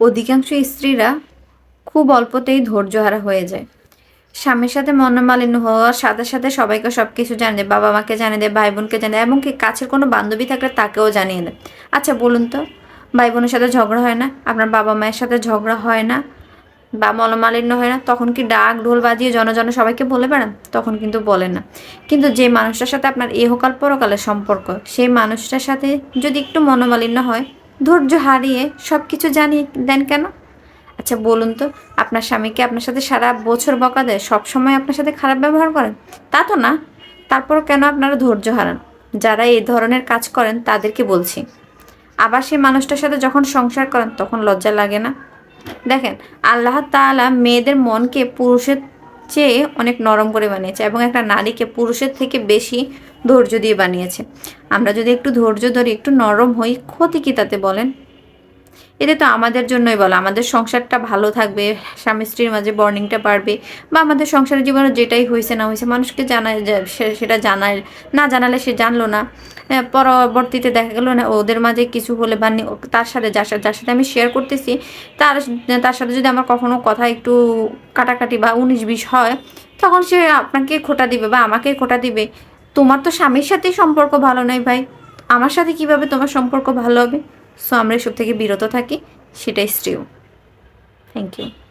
অধিকাংশ স্ত্রীরা খুব অল্পতেই ধৈর্যহারা হয়ে যায়। স্বামীর সাথে মনোমালিন্য হওয়ার সাথে সাথে সবাইকে সব কিছু জানিয়ে দেয় বাবা মাকে জানিয়ে দেয় ভাই বোনকে জানিয়ে দেয় এবং কি কাছের কোনো বান্ধবী থাকলে তাকেও জানিয়ে দেয়। আচ্ছা বলুন তো ভাই বোনের সাথে ঝগড়া হয় না? আপনার বাবা মায়ের সাথে ঝগড়া হয় না? বা মনোমালিন্য হয় না? তখন কি ডাক ঢোল বাজিয়ে জনজন সবাইকে বলে বেড়ান? তখন কিন্তু বলে না। কিন্তু যে মানুষটার সাথে আপনার এহকাল পরকালের সম্পর্ক, সেই মানুষটার সাথে যদি একটু মনোমালিন্য হয় ধৈর্য হারিয়ে সব কিছু জানিয়ে দেন কেন? আচ্ছা বলুন তো, আপনার স্বামীকে আপনার সাথে সারা বছর বকা দেয়? সব সময় আপনার সাথে খারাপ ব্যবহার করেন? তা তো না। তারপর কেন আপনারা ধৈর্য হারান? যারা এই ধরনের কাজ করেন, তাদেরকে বলছি। আবার সেই মানুষটার সাথে যখন সংসার করেন, তখন লজ্জা লাগে না। দেখেন, আল্লাহ তাআলা মেয়েদের মনকে পুরুষের চেয়ে অনেক নরম করে বানিয়েছে এবং একটা নারীকে পুরুষের থেকে বেশি ধৈর্য দিয়ে বানিয়েছে। আমরা যদি একটু ধৈর্য ধরি, একটু নরম হই, ক্ষতি কি তাতে বলেন? এতে তো আমাদের জন্যই বলো। আমাদের সংসারটা ভালো থাকবে, স্বামী স্ত্রীর মাঝে বর্নিংটা বাড়বে বা আমাদের সংসারের জীবনে যেটাই হয়েছে না হয়েছে, মানুষকে জানায় সেটা জানায়, না জানালে সে জানলো না। পরবর্তীতে দেখা গেলো না, ওদের মাঝে কিছু হলে বা তার সাথে যার সাথে যার সাথে আমি শেয়ার করতেছি, তার তার সাথে যদি আমার কখনো কথা একটু কাটাকাটি বা উনিশ বিশ হয়, তখন সে আপনাকে খোটা দিবে বা আমাকে খোটা দিবে। তোমার তো স্বামীর সাথেই সম্পর্ক ভালো নয় ভাই। আমার সাথে কীভাবে তোমার সম্পর্ক ভালো হবে? সো আমরা এসব থেকে বিরত থাকি সেটাই স্ট্রিউ থ্যাংক ইউ